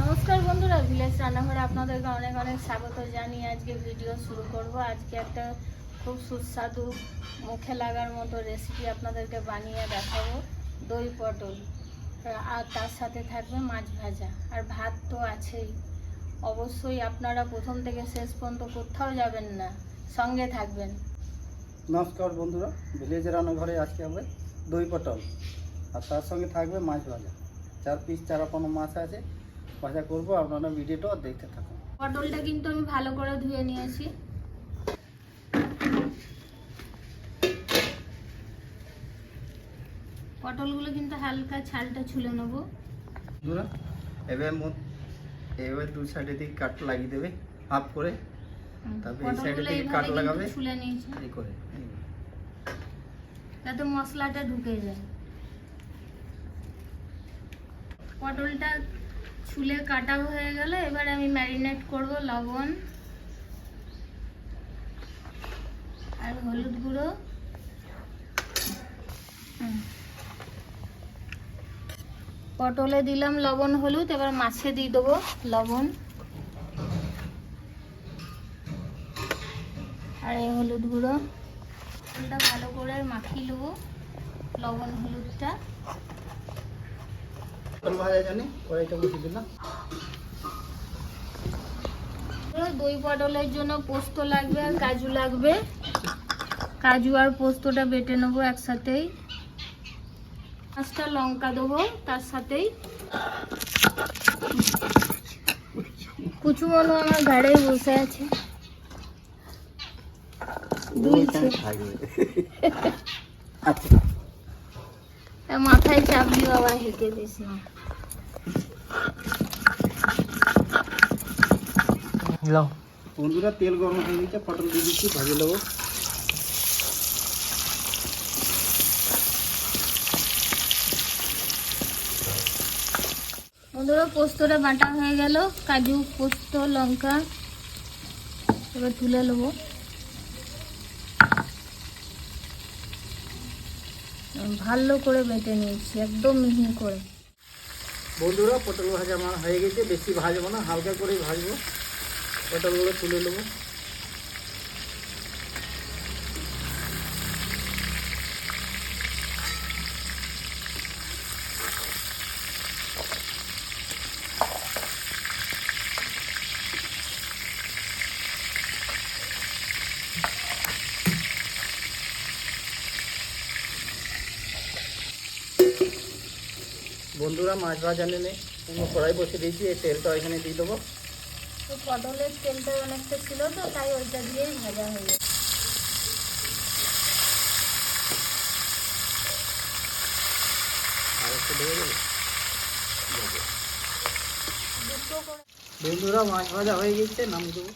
নমস্কার বন্ধুরা ভিলেজ রান্নাঘরে আপনাদেরকে অনেক অনেক স্বাগত জানিয়ে আজকে ভিডিও শুরু করব। আজকে একটা খুব সুস্বাদু মুখে লাগার মতো রেসিপি আপনাদেরকে বানিয়ে দেখাবো দই পটল। আর তার সাথে থাকবে মাছ ভাজা। আর ভাত তো আছেই। অবশ্যই আপনারা প্রথম থেকে শেষ পর্যন্ত কোথাও যাবেন না সঙ্গে থাকবেন। নমস্কার বন্ধুরা ভিলেজ রান্নাঘরে আজকে হবে দই পটল। আর তার সঙ্গে থাকবে মাছ ভাজা। চার পিস চারা কোনো মাছ আছে ভাজা করব আপনারা ভিডিওটা দেখতে থাকুন। পটলটা কিন্তু আমি ভালো করে ধুয়ে নিয়েছি। পটলগুলো কিন্তু হালকা ছালটা ছুলে নেব। এবার মোট এবার দু সাইডে দিকে কাট লাগিয়ে দেবে হাফ করে। তারপরে এই পটলগুলো দিকে কাট লাগাবে। ছুলে নিয়েছি। এই করে যাতে মশলাটা ঢুকে যায়। পটলটা ছুলে কাটা হয়ে গেল, এবার আমি ম্যারিনেট করব লবণ আর হলুদ গুঁড়ো। পটলে দিলাম লবণ, হলুদ, এবার মাছে দিয়ে দেবো লবণ। আর এই হলুদ গুঁড়ো। ভালো করে মাখিয়ে নেব, লবণ, হলুদটা। দই পটলের জন্য পোস্ত লাগবে আর কাজু লাগবে। কাজু আর পোস্তটা বেটে নেব একসাথেই। পাঁচটা লঙ্কা দেবো, তার সাথেই। কুচু মনো আমার ঘাড়েই বসে আছে। আচ্ছা। মাথায় চাপলি বাবা হেঁটে দিস না বন্ধুরা তেল গরম হয়ে গেছে পটল দিয়ে দিচ্ছি ভাজে নেব। বন্ধুরা পোস্তটা বাটা হয়ে গেল কাজু পোস্ত লঙ্কা এবার তুলে নেব। ভালো করে বেটে নিয়েছি, একদম মিহি করে। বন্ধুরা, পটল ভাজা আমার হয়ে গেছে। বেশি ভাজবো না, হালকা করেই ভাজবো। পটলগুলো তুলে নেব। বন্ধুরা মাছ ভাজা নেমে কোনো কড়াই বসে দিয়েছি এই তেলটা ওইখানে দিয়ে দেবো। তো পটলের তেলটা অনেকটা ছিল তো তাই ওইটা দিয়েই ভাজা হয়ে গেছে বন্ধুরা মাছ ভাজা হয়ে গেছে নামিয়ে দেবো।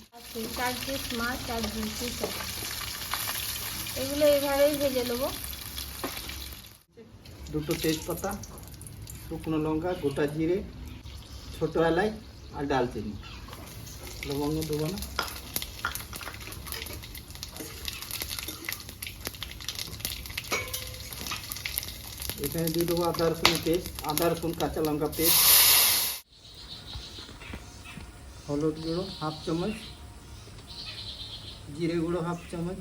চার পিস মাছ আর দুই পিস এগুলো এইভাবেই ভেজে নেব। দুটো তেজপাতা শুকনো লঙ্কা, গোটা জিরে, ছোটো এলাই আর ডালচিনি। লবঙ্গ দেবো না। এখানে দিয়ে দেবো আদা, রসুন পেস্ট, আদা, রসুন, কাঁচা লঙ্কা পেস্ট। হলুদ গুঁড়ো, হাফ চামচ। জিরে গুঁড়ো, হাফ চামচ।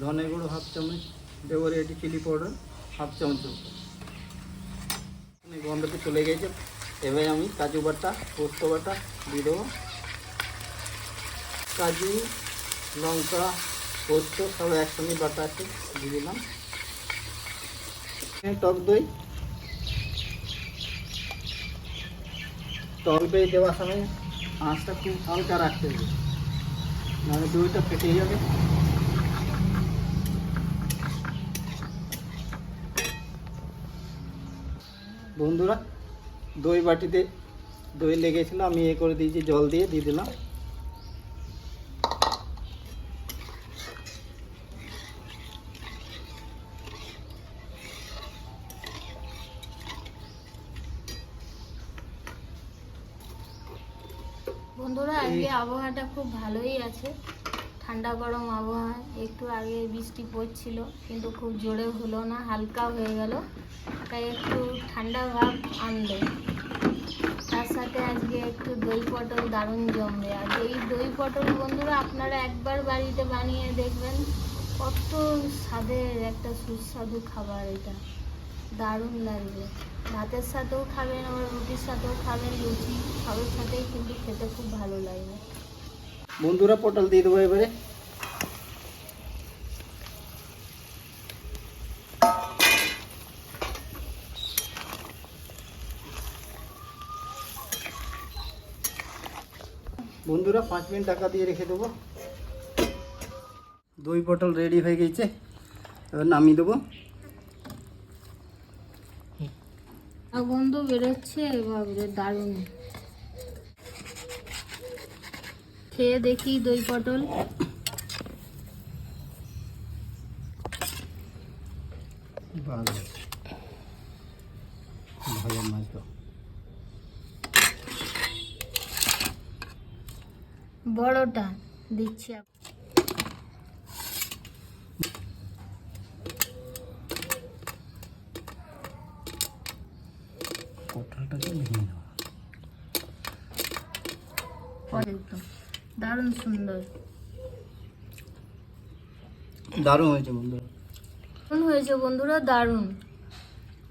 ধনে গুঁড়ো, হাফ চামচ। দেবো রেডি চিলি পাউডার, হাফ চামচ। দেবো গন্ধটা চলে গেছে এবার আমি কাজু বাটা, পোস্ত বাটা দিয়ে দেবো। কাজু, লঙ্কা, পোস্ত সব একসঙ্গে বাটা আছে, দিয়ে দিলাম। টক দই। টক দই দেওয়ার সময় আঁচটা খুব হালকা রাখতে হবে। নাহলে দইটা ফেটে যাবে। বন্ধুরা দই বাটিতে দই লেগেছিল আমি এ করে দিয়েছি জল দিয়ে দিয়ে দিলাম। বন্ধুরা আজকে আবহাওয়াটা খুব ভালোই আছে। ঠান্ডা গরম আবহাওয়া, একটু আগে বৃষ্টি পড়ছিল, কিন্তু খুব জোরে হলো না, হালকা হয়ে গেল, তাই একটু ঠান্ডা ভাব আনলো তার সাথে আজকে একটু দই পটল দারুণ জমবে, আর এই দই পটল বন্ধুরা আপনারা একবার বাড়িতে বানিয়ে দেখবেন, কত স্বাদের একটা সুস্বাদু খাবার এটা, দারুণ লাগবে। ভাতের সাথেও খাবেন, আবার রুটির সাথেও খাবেন, লুচি, সবের সাথেই কিন্তু খেতে খুব ভালো লাগবে বন্ধুরা পটল দিয়ে দেবো এবারে। বন্ধুরা পাঁচ মিনিট টাকা দিয়ে রেখে দেবো। দই পটল রেডি হয়ে গেছে, এবার নামিয়ে দেবো। গন্ধ বেরোচ্ছে বাবরে দারুণ। খেয়ে দেখি দই পটল। ভালো। ভালো মাছ বড়টা দিচ্ছি পটলটাকে ভেঙে একদম দারুণ সুন্দর। দারুণ হয়েছে বন্ধুরা দারুণ হয়েছে বন্ধুরা দারুণ।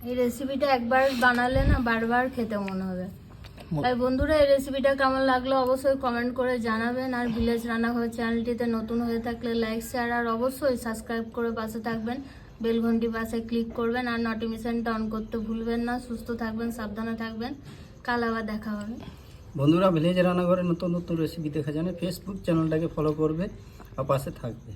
এই রেসিপিটা একবার বানালে না বারবার খেতে মনে হবে। তাই বন্ধুরা এই রেসিপিটা কেমন লাগল অবশ্যই কমেন্ট করে জানাবেন। আর ভিলেজ রান্নাঘর চ্যানেলটিতে নতুন হয়ে থাকলে লাইক শেয়ার আর অবশ্যই সাবস্ক্রাইব করে পাশে থাকবেন। বেল ঘন্টি পাশে ক্লিক করবেন আর নোটিফিকেশনটা অন করতে ভুলবেন না। সুস্থ থাকবেন সাবধানে থাকবেন। কাল আবার দেখা হবে। বন্ধুরা ভিলেজ রান্নাঘরে নতুন নতুন রেসিপি দেখা জানে ফেসবুক চ্যানেলটাকে ফলো করবে আর পাশে থাকবে।